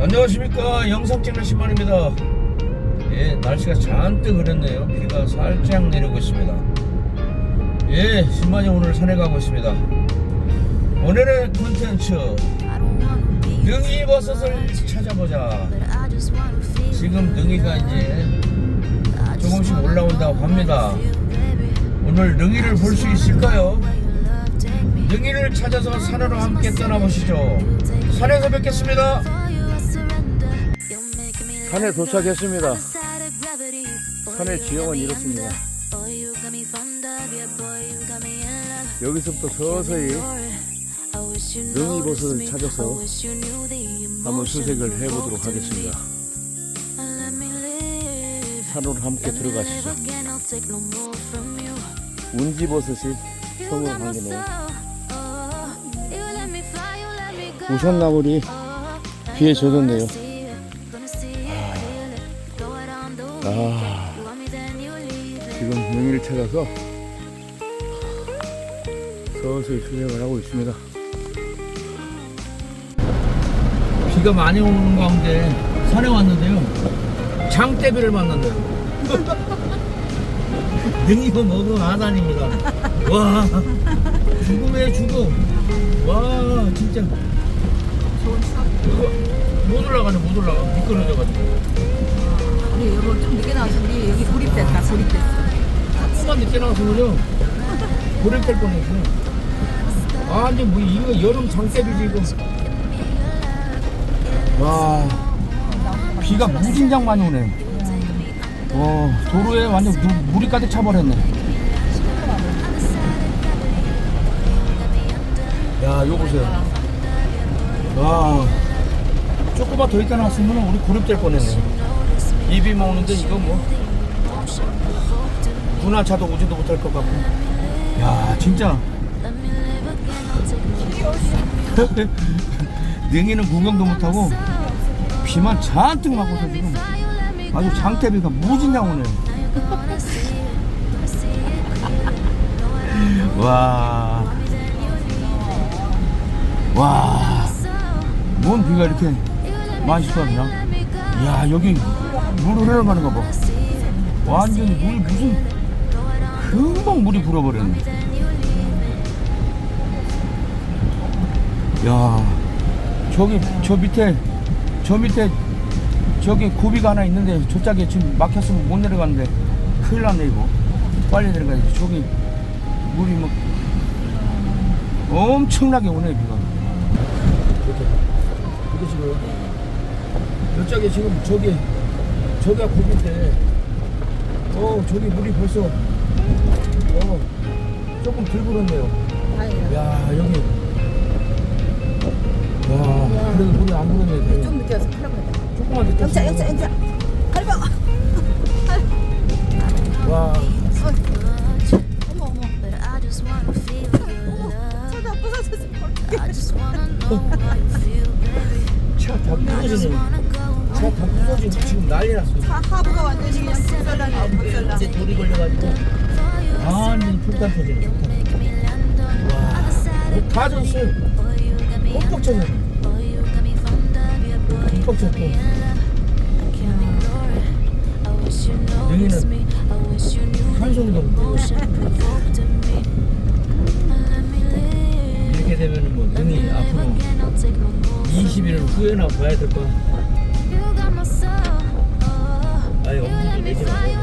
안녕하십니까. 영상 찍는 신만입니다. 예 날씨가 잔뜩 흐렸네요. 비가 살짝 내리고 있습니다. 예 신만이 오늘 산에 가고 있습니다. 오늘의 콘텐츠. 능이버섯을 찾아보자. 지금 능이가 이제 조금씩 올라온다고 합니다. 오늘 능이를 볼 수 있을까요? 능이를 찾아서 산으로 함께 떠나보시죠. 산에서 뵙겠습니다 산에 도착했습니다. 산의 지형은 이렇습니다. 여기서부터 서서히 능이버섯을 찾아서 한번 수색을 해보도록 하겠습니다. 산으로 함께 들어가시죠. 운지버섯이 성을 한개네요. 우산나물이 비에 젖었네요. 아, 지금 능이를 찾아서 서서히 수색을 하고 있습니다. 비가 많이 오는 가운데 산에 왔는데요. 장대비를 만났네요. 능이가 먹으면 아단입니다. 와, 죽음의 죽음. 와, 진짜. 이거 못 올라가네, 못 올라가. 미끄러져가지고. 조금만 늦게 나왔으면요. 고립될 뻔했어 아 이제 뭐 이거 여름 장대비지 이거 와 비가 무진장 많이 오네. 어 도로에 완전 물, 물이 가득 차버렸네. 야 이거 보세요. 와 조금만 더 있다 나왔으면 우리 고립될 뻔했네. 입이 먹는데 이거 뭐 군화차도 오지도 못할 것 같고 야 진짜 능이는 구경도 못하고 비만 잔뜩 맞고서 지금 아주 장대비가 무진장 오네 와. 와. 뭔 비가 이렇게 많이 쏟았냐? 야, 여기 물 흘러가는 거 봐. 완전히 물 무슨 금방 물이 불어버렸네. 야, 저기 저 밑에 저 밑에 저기 고비가 하나 있는데 저 짝에 지금 막혔으면 못 내려가는데 큰일 났네 이거. 빨리 내려가야지. 저기 물이 막 엄청나게 오네 비가. 이게 지금 저쪽에 지금 저기 저기가 고비인데 어 저기 물이 벌써 어 조금 덜 불었네요. 야 여기 와 그래도 물이 안 불었네. 좀 늦게 와서 큰일 났다 조금만 늦게. 영차 영차 영차 갈비 와 어머 어머 차다 부서졌어 차다 부서지네. 차다 부서지고 지금 난리 났어. 차 하부가 완전히 그냥 불살라네 불살라 이제 돌이 걸려가지고 완전히 폭탄 터지네. 이거 다 졌어요. 흠뻑 쳤네. 흠뻑 쳤고. 능이는 한 손도 없고 이렇게 되면은 뭐 능이 앞으로 20일을 후에나 봐야 될 거야. 아예 엄두도 내지 말고.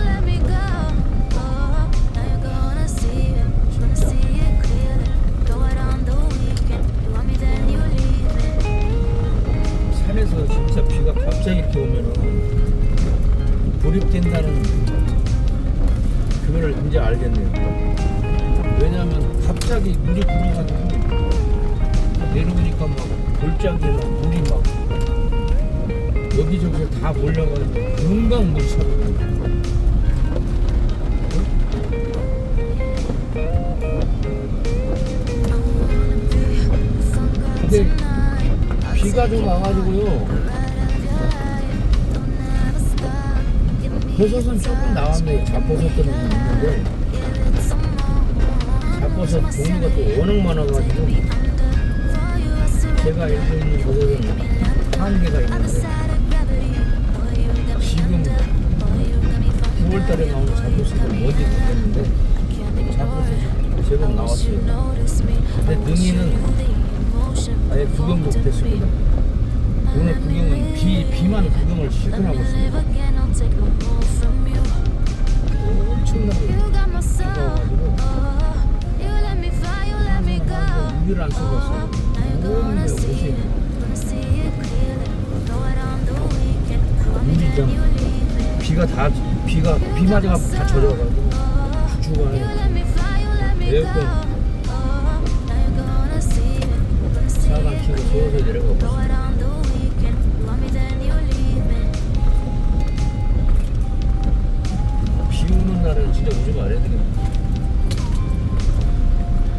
진짜 비가 갑자기 이렇게 오면은 돌입된다는 그거를 이제 알겠네요. 왜냐하면 갑자기 물이 불어가지고 내려오니까 막 골짜기에 막 물이 막 여기저기서 다 몰려가지고 금방 물이 차거 비가 좀 와가지고요. 버섯은 조금 나왔네요. 잡버섯들은 있는데 잡버섯 종류가 또 워낙 많아가지고 제가 알고 있는 버섯은 한계가 있는데 지금 9월달에 나오는 자부스가 뭔지 모르겠는데 자부스 제법 나왔어요. 근데 능이는 아예 구경 못했습니다. 오늘 구경은 비 비만 구경을 실컷하고 있습니다. 엄청나게 비가 와가지고 우비를 안 쓰고 왔어요. 오는데 옷이 비가 다 비가 비 맞아가 다 젖어가지고 주중간에 에어컨 비 오는 날은 진짜 오지 말아야 되겠네.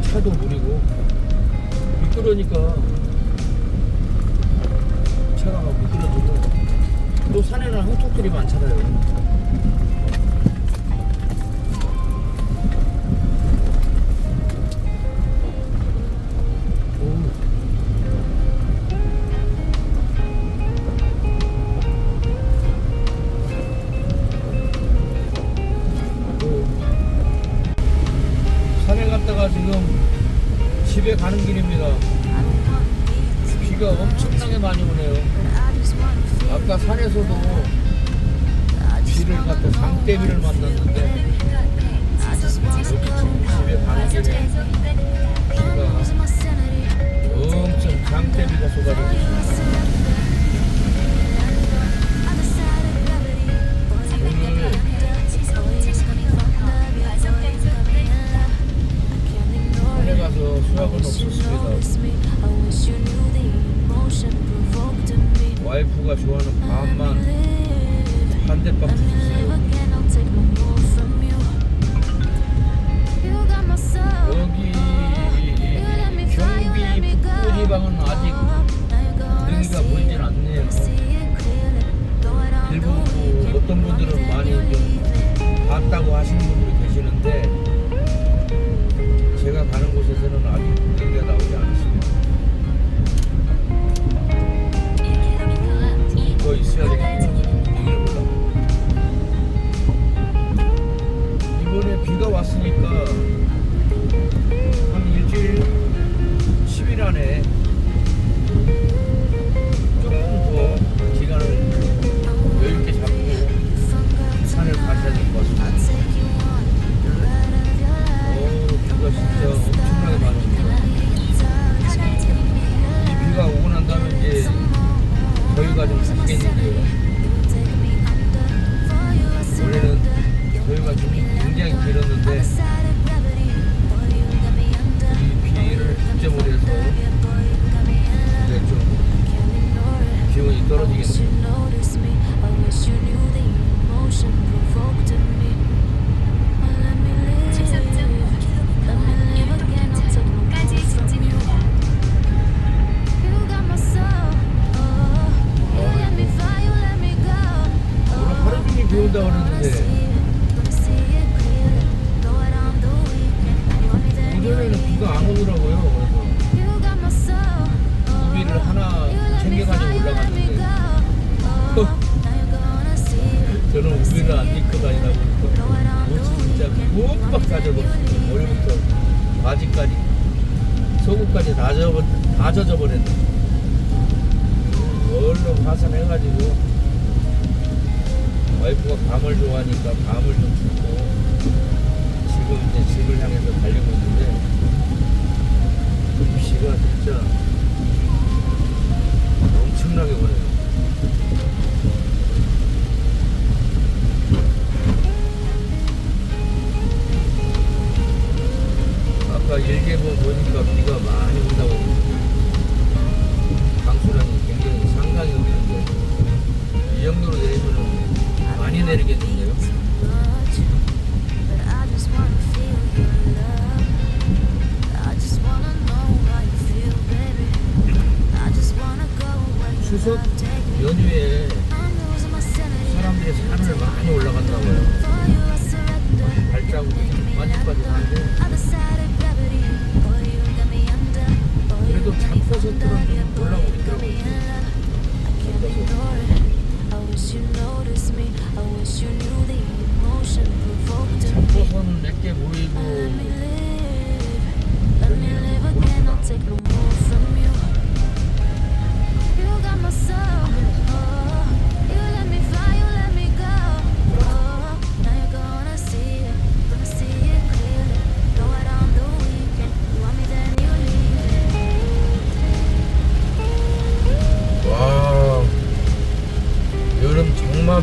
차도 무리고 미끄러니까 차가 막 미끄러지고 또 산에는 항토끼리 많잖아요. 갖다 장대비를 만났는데 여기 지금 집에 가는 길에 비가 엄청 장대비가 쏟아지고 있습니다. 산에 가서 수학은 없었습니다. 와이프가 좋아하는 밥만 한 대밥 주셨어요. 지방은 아직 능이가 보이진 않네요. 일부 어떤 분들은 많이 좀 봤다고 하시는 분들 비 온다고 그러는데 오전에는 비가 안 오더라고요. 그래서 우비를 하나 챙겨가지고 올라갔는데 저는 우비를 안 입고 다니다 보니까 옷이 진짜 푹박 젖어버렸어요. 머리부터 바지까지 속옷까지 다 젖어 다 젖어버렸네. 얼른 화산해가지고 와이프가 밤을 좋아하니까 밤을 좀 춥고 지금 이제 집을 향해서 달리고 있는데 그 비가 진짜 엄청나게 오네요. 추석 연휴에 사람들이 산을 많이 올라간다고요. 발자국이 많이 빠져나고 그래도 잠버섯들은 올라오더라고요. 잠버섯.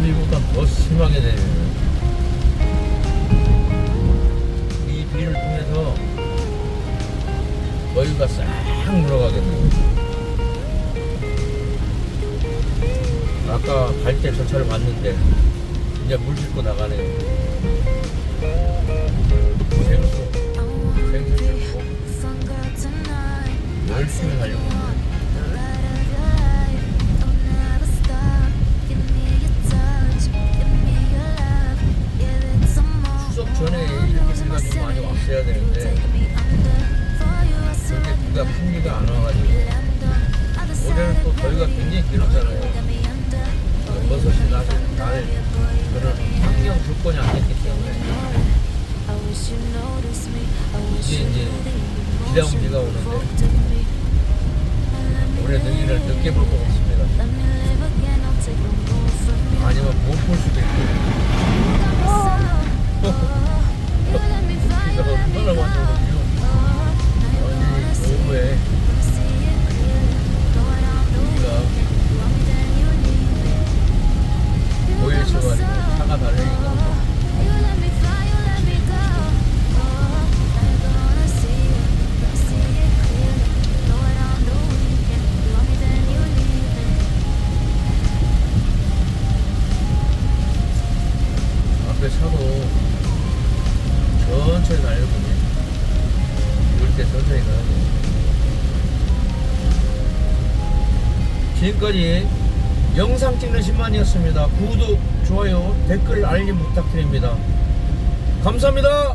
나비보다 더 심하게 내려요. 이 비를 통해서 거유가 싹 물어가겠네요. 아까 갈 때 저처럼 왔는데 이제 물 싣고 나가네요. 거리가 굉장히 길었잖아요. 버섯이 나중에 날 그런 환경 조건이 안 됐기 때문에 이제 이제 비다운비가 오는데 올해 능이를 늦게 볼 것 같습니다. 아니면 못 볼 수도 있고. 어. 여기까지 영상 찍는 신만이었습니다. 구독, 좋아요, 댓글 알림 부탁드립니다. 감사합니다.